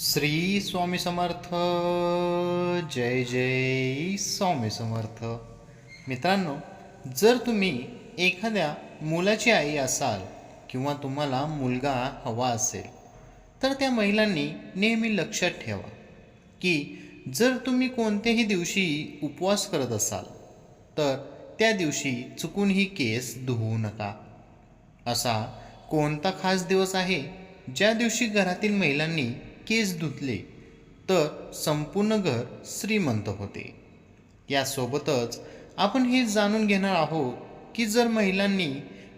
श्री स्वामी समर्थ जय जय स्वामी समर्थ. मित्रांनो जर तुम्ही एखाद्या मुलाची आई असाल किंवा तुम्हाला मुलगा हवा असेल तर त्या महिलांनी नेहमी लक्षात ठेवा की जर तुम्ही कोणत्याही दिवशी उपवास करत असाल तर त्या दिवशी चुकूनही केस धुवू नका. असा कोणता खास दिवस आहे ज्या दिवशी घरातील महिलांनी केस धुतले तर संपूर्ण घर श्रीमंत होते. यासोबतच आपण हे जाणून घेणार आहोत की जर महिलांनी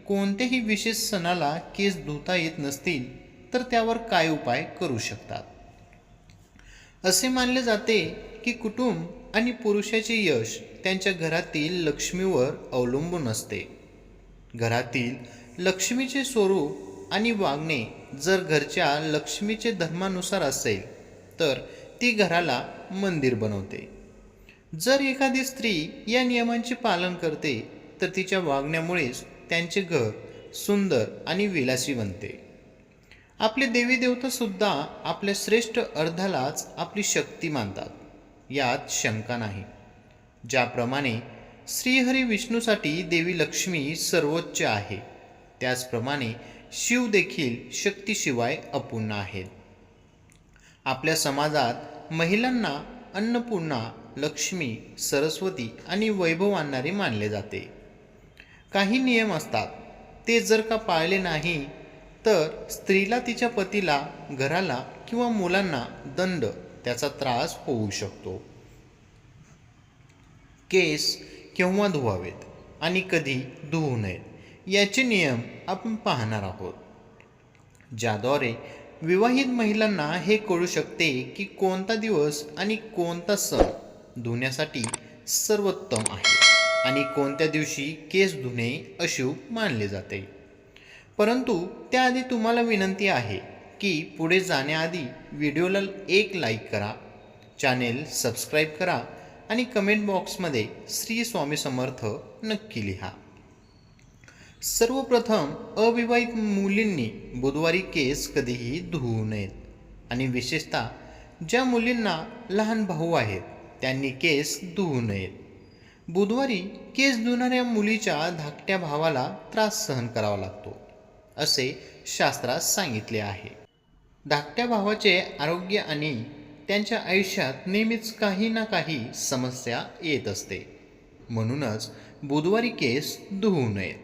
कोणत्याही विशेष सणाला केस धुता येत नसतील तर त्यावर काय उपाय करू शकतात? असे मानले जाते की कुटुंब आणि पुरुषाचे यश त्यांच्या घरातील लक्ष्मीवर अवलंबून असते. घरातील लक्ष्मीचे स्वरूप आणि वागणे जर घरच्या लक्ष्मीचे धर्मानुसार असेल तर ती घराला मंदिर बनवते. जर एखादी स्त्री या नियमांचे पालन करते तर तिच्या वागण्यामुळेच त्यांचे घर सुंदर आणि विलासी बनते. आपले देवी देवतासुद्धा आपल्या श्रेष्ठ अर्धालाच आपली शक्ती मानतात यात शंका नाही. ज्याप्रमाणे श्रीहरी विष्णूसाठी देवी लक्ष्मी सर्वोच्च आहे त्याचप्रमाणे शिव देखील शक्तीशिवाय अपूर्ण आहेत. आपल्या समाजात महिलांना अन्नपूर्णा लक्ष्मी सरस्वती आणि वैभव आणणारे मानले जाते. काही नियम असतात. ते जर का पाळले नाही तर स्त्रीला तिच्या पतीला घराला किंवा मुलांना दंड त्याचा त्रास होऊ शकतो. केस केव्हा धुवावेत आणि कधी धुवू नयेत? याचे नियम आपण पाहणार आहोत. ज्याद्वारे विवाहित महिलांना हे कळू शकते की कोणता दिवस आणि कोणता सण धुण्यासाठी सर्वोत्तम आहे आणि कोणत्या दिवशी केस धुणे अशुभ मानले जाते. परंतु त्याआधी तुम्हाला विनंती आहे की पुढे जाण्याआधी व्हिडिओला एक लाईक करा चॅनेल सबस्क्राईब करा आणि कमेंट बॉक्समध्ये श्री स्वामी समर्थ नक्की लिहा. सर्वप्रथम अविवाहित मुलींनी बुधवारी केस कधीही धुवू नयेत. आणि विशेषतः ज्या मुलींना लहान भाऊ आहेत त्यांनी केस धुवू नयेत. बुधवारी केस धुणाऱ्या मुलीच्या धाकट्या भावाला त्रास सहन करावा लागतो असे शास्त्रात सांगितले आहे. धाकट्या भावाचे आरोग्य आणि त्यांच्या आयुष्यात नेहमीच काही ना काही समस्या येत असते. म्हणूनच बुधवारी केस धुवू नयेत.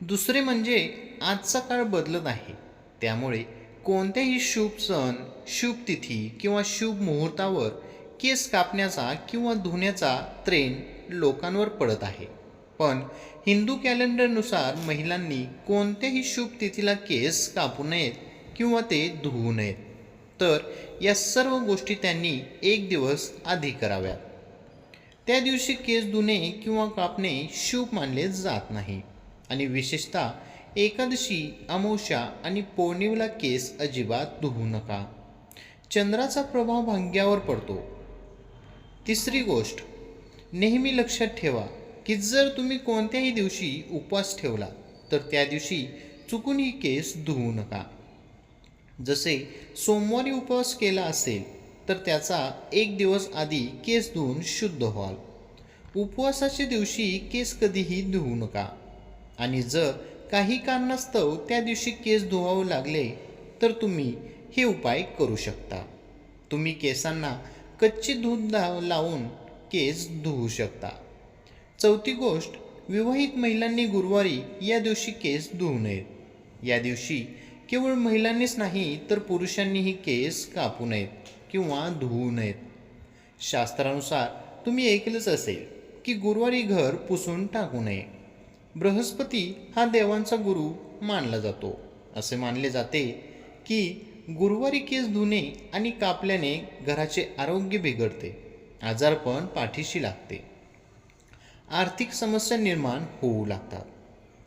दुसरे म्हणजे आजचा काळ बदलत आहे. त्यामुळे कोणत्याही शुभ सण शुभ तिथी किंवा शुभ मुहूर्तावर केस कापण्याचा किंवा धुण्याचा ट्रेंड लोकांवर पडत आहे. पण हिंदू कॅलेंडरनुसार महिलांनी कोणत्याही शुभ तिथीला केस कापू नयेत किंवा ते धुवू नयेत. तर या सर्व गोष्टी त्यांनी एक दिवस आधी कराव्यात. त्या दिवशी केस धुणे किंवा कापणे शुभ मानले जात नाही. आणि विशेषतः एकादशी अमावस्या आणि पौर्णिमेला केस अजिबात धुवू नका. चंद्राचा प्रभाव भांग्यावर पडतो. तिसरी गोष्ट नेहमी लक्षात ठेवा की जर तुम्ही कोणत्याही दिवशी उपवास ठेवला तर त्या दिवशी चुकूनही केस धुवू नका. जसे सोमवारी उपवास केला असेल तर त्याचा एक दिवस आधी केस धुवून शुद्ध व्हाल. उपवासाच्या दिवशी केस कधीही धुवू नका. आणि जर काही कारणास्तव त्या दिवशी केस धुवावं लागले तर तुम्ही हे उपाय करू शकता. तुम्ही केसांना कच्ची दूध लावून केस धुवू शकता. चौथी गोष्ट विवाहित महिलांनी गुरुवारी या दिवशी केस धुवू नयेत या दिवशी केवळ महिलांनीच नाही तर पुरुषांनीही केस कापू नयेत किंवा धुवू नयेत. शास्त्रानुसार तुम्ही ऐकलंच असेल की गुरुवारी घर पुसून टाकू नये. बृहस्पती हा देवांचा गुरु मानला जातो. असे मानले जाते की गुरुवारी केस धुणे आणि कापल्याने घराचे आरोग्य बिघडते आजारपण पाठीशी लागते. आर्थिक समस्या निर्माण होऊ लागतात.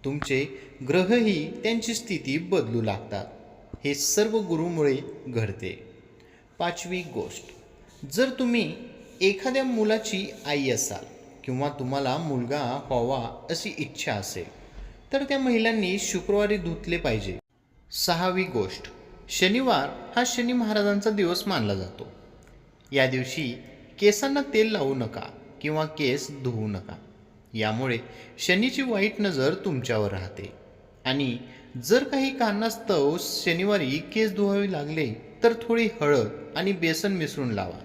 तुमचे ग्रहही त्यांची स्थिती बदलू लागतात. हे सर्व गुरुमुळे घडते. पाचवी गोष्ट. जर तुम्ही एखाद्या मुलाची आई असाल किंवा तुम्हाला मुलगा व्हावा अशी इच्छा असेल तर त्या महिलांनी शुक्रवारी धुतले पाहिजे. सहावी गोष्ट शनिवार हा शनी महाराजांचा दिवस मानला जातो. या दिवशी केसांना तेल लावू नका किंवा केस धुवू नका. यामुळे शनीची वाईट नजर तुमच्यावर राहते. आणि जर काही कारणास्तव शनिवारी केस धुवावे लागले तर थोडी हळद आणि बेसन मिसळून लावा.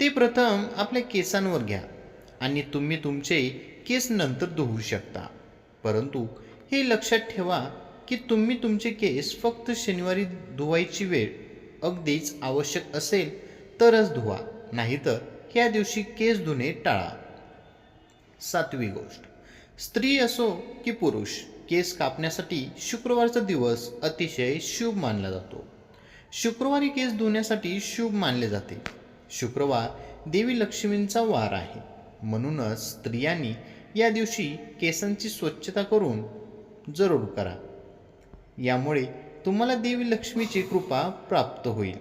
ते प्रथम आपल्या केसांवर घ्या. आणि तुम्ही तुमचे केस नंतर धुवू शकता. परंतु हे लक्षात ठेवा की तुम्ही तुमचे केस फक्त शनिवारी धुवायची वेळ अगदीच आवश्यक असेल तरच धुवा नाहीतर ह्या दिवशी केस धुणे टाळा. सातवी गोष्ट. स्त्री असो की पुरुष केस कापण्यासाठी शुक्रवारचा दिवस अतिशय शुभ मानला जातो. शुक्रवारी केस धुण्यासाठी शुभ मानले जाते. शुक्रवार देवी लक्ष्मींचा वार आहे. म्हणूनच स्त्रियांनी या दिवशी केसांची स्वच्छता करून जरूर करा. यामुळे तुम्हाला देवी लक्ष्मीची कृपा प्राप्त होईल.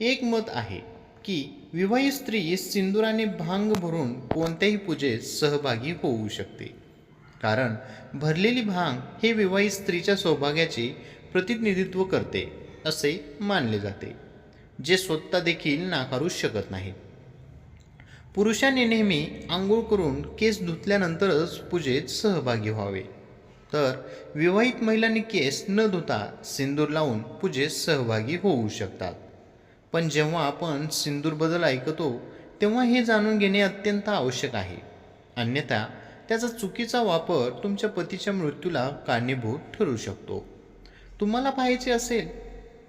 एक मत आहे की विवाहित स्त्री सिंदुराने भांग भरून कोणत्याही पूजेत सहभागी होऊ शकते. कारण भरलेली भांग हे विवाहित स्त्रीच्या सौभाग्याचे प्रतिनिधित्व करते असे मानले जाते जे स्वतः देखील नाकारू शकत नाहीत. पुरुषांनी नेहमी आंघोळ करून केस धुतल्यानंतरच पूजेत सहभागी व्हावे. तर विवाहित महिलांनी केस न धुता सिंदूर लावून पूजेत सहभागी होऊ शकतात. पण जेव्हा आपण सिंदूरबद्दल ऐकतो तेव्हा हे जाणून घेणे अत्यंत आवश्यक आहे. अन्यथा त्याचा चुकीचा वापर तुमच्या पतीच्या मृत्यूला कारणीभूत ठरू शकतो. तुम्हाला पाहायचे असेल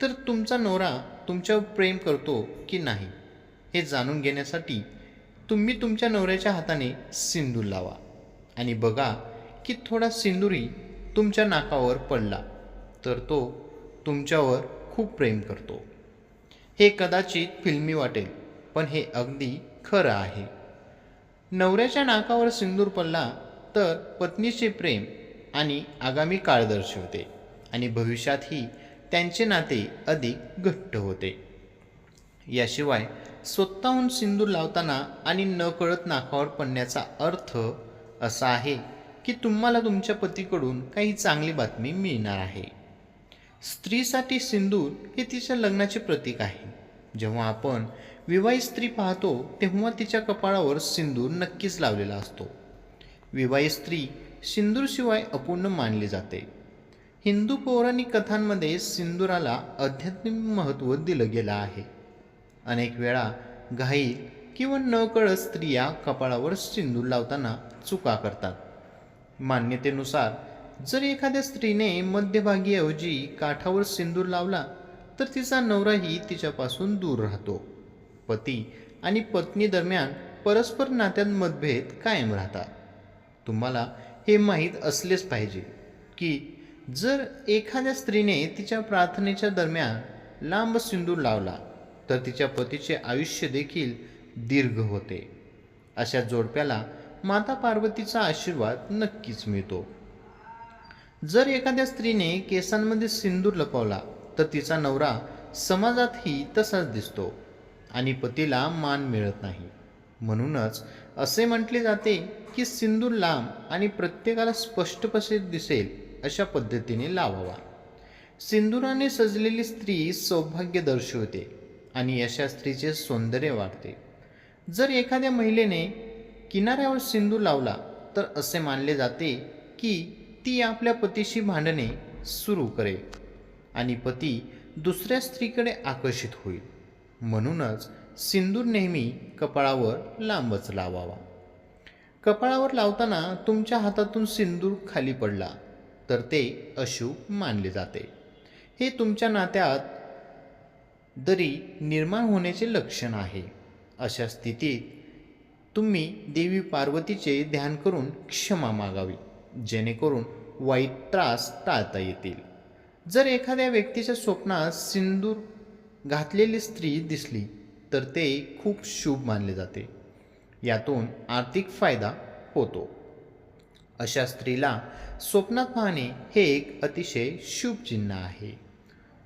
तर तुमचा नवरा तुमच्यावर प्रेम करतो की नाही हे जाणून घेण्यासाठी तुम्ही तुमच्या नवऱ्याच्या हाताने सिंदूर लावा. आणि बघा की थोडा सिंदूरही तुमच्या नाकावर पडला तर तो तुमच्यावर खूप प्रेम करतो. हे कदाचित फिल्मी वाटेल पण हे अगदी खरं आहे. नवऱ्याच्या नाकावर सिंदूर पडला तर पत्नीचे प्रेम आणि आगामी काळ दर्शवते आणि भविष्यातही त्यांचे नाते अधिक घट्ट होते. याशिवाय स्वतःहून सिंदूर लावताना आणि नकळत नाकावर पडण्याचा अर्थ असा आहे की तुम्हाला तुमच्या पतीकडून काही चांगली बातमी मिळणार आहे. स्त्रीसाठी सिंदूर हे तिच्या लग्नाचे प्रतीक आहे. जेव्हा आपण विवाहित स्त्री पाहतो तेव्हा तिच्या कपाळावर सिंदूर नक्कीच लावलेला असतो. विवाहित स्त्री सिंदूरशिवाय अपूर्ण मानली जाते. हिंदू पौराणिक कथांमध्ये सिंदुराला आध्यात्मिक महत्त्व दिलं गेलं आहे. अनेक वेळा घाई किंवा नकळत स्त्रिया कपाळावर सिंदूर लावताना चुका करतात. मान्यतेनुसार जर एखाद्या स्त्रीने मध्यभागीऐवजी काठावर सिंदूर लावला तर तिचा नवराही तिच्यापासून दूर राहतो. पती आणि पत्नी दरम्यान परस्पर नात्यात मतभेद कायम राहतात. तुम्हाला हे माहीत असलेच पाहिजे की जर एखाद्या स्त्रीने तिच्या प्रार्थनेच्या दरम्यान लांब सिंदूर लावला तर तिच्या पतीचे आयुष्य देखील दीर्घ होते. अशा जोडप्याला माता पार्वतीचा आशीर्वाद नक्कीच मिळतो. जर एखाद्या स्त्रीने केसांमध्ये सिंदूर लपवला तर तिचा नवरा समाजातही तसाच दिसतो आणि पतीला मान मिळत नाही. म्हणूनच असे म्हटले जाते की सिंदूर लांब आणि प्रत्येकाला स्पष्टपणे दिसेल अशा पद्धतीने लावावा. सिंदुराने सजलेली स्त्री सौभाग्य दर्शवते आणि अशा स्त्रीचे सौंदर्य वाढते. जर एखाद्या महिलेने किनाऱ्यावर सिंदूर लावला तर असे मानले जाते की ती आपल्या पतीशी भांडणे सुरू करेल आणि पती दुसऱ्या स्त्रीकडे आकर्षित होईल. म्हणूनच सिंदूर नेहमी कपाळावर लांबच लावावा. कपाळावर लावताना तुमच्या हातातून सिंदूर खाली पडला तर ते अशुभ मानले जाते. हे तुमच्या नात्यात दरी निर्माण होण्याचे लक्षण आहे. अशा स्थितीत तुम्ही देवी पार्वतीचे ध्यान करून क्षमा मागावी जेणेकरून वाईट त्रास टाळता येतील. जर एखाद्या व्यक्तीच्या स्वप्नात सिंदूर घातलेली स्त्री दिसली तर ते खूप शुभ मानले जाते. यातून आर्थिक फायदा होतो. अशा स्त्रीला स्वप्नात पाहणे हे एक अतिशय शुभ चिन्ह आहे.